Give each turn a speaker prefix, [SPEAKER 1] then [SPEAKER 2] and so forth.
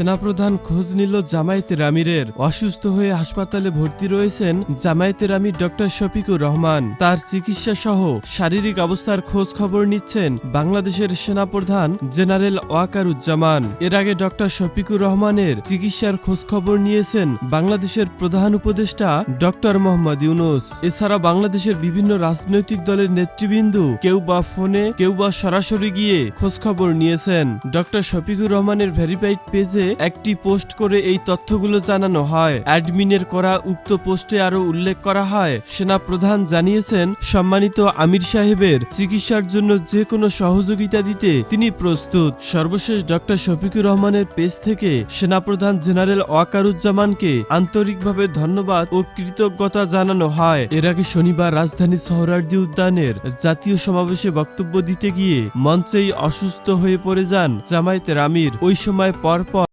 [SPEAKER 1] সেনাপ্রধান খোঁজ নিল জামায়াতের আমিরের অসুস্থ হয়ে হাসপাতালে ভর্তি রয়েছেন জামায়াতের আমির ডক্টর শফিকুর রহমান। তার চিকিৎসা সহ শারীরিক অবস্থার খোঁজ খবর নিচ্ছেন বাংলাদেশের সেনাপ্রধান জেনারেল ওয়াকারুজ্জামান। এর আগে ডক্টর শফিকুর রহমানের চিকিৎসার খোঁজ খবর নিয়েছেন বাংলাদেশের প্রধান উপদেষ্টা ডক্টর মোহাম্মদ ইউনুস। এছাড়া বাংলাদেশের বিভিন্ন রাজনৈতিক দলের নেতৃবৃন্দ কেউ বা ফোনে, কেউ বা সরাসরি গিয়ে খোঁজ খবর নিয়েছেন। ডক্টর শফিকুর রহমানের ভেরিফাইড পেজে একটি পোস্ট করে এই তথ্যগুলো জানানো হয়। অ্যাডমিনের করা উক্ত পোস্টে আরও উল্লেখ করা হয় সেনা প্রধান জানিয়েছেন, সম্মানিত আমির সাহেবের চিকিৎসার জন্য যে কোনো সহযোগিতা দিতে তিনি প্রস্তুত। সর্বশেষ ডক্টর শফিকুর রহমানের পেজ থেকে সেনাপ্রধান জেনারেল ওয়াকারুজ্জামানকে আন্তরিকভাবে ধন্যবাদ ও কৃতজ্ঞতা জানানো হয়। এর আগে শনিবার রাজধানী সোহরার্দি উদ্যানের জাতীয় সমাবেশে বক্তব্য দিতে গিয়ে মঞ্চেই অসুস্থ হয়ে পড়ে যান জামায়াতের আমির। ওই সময় পরপর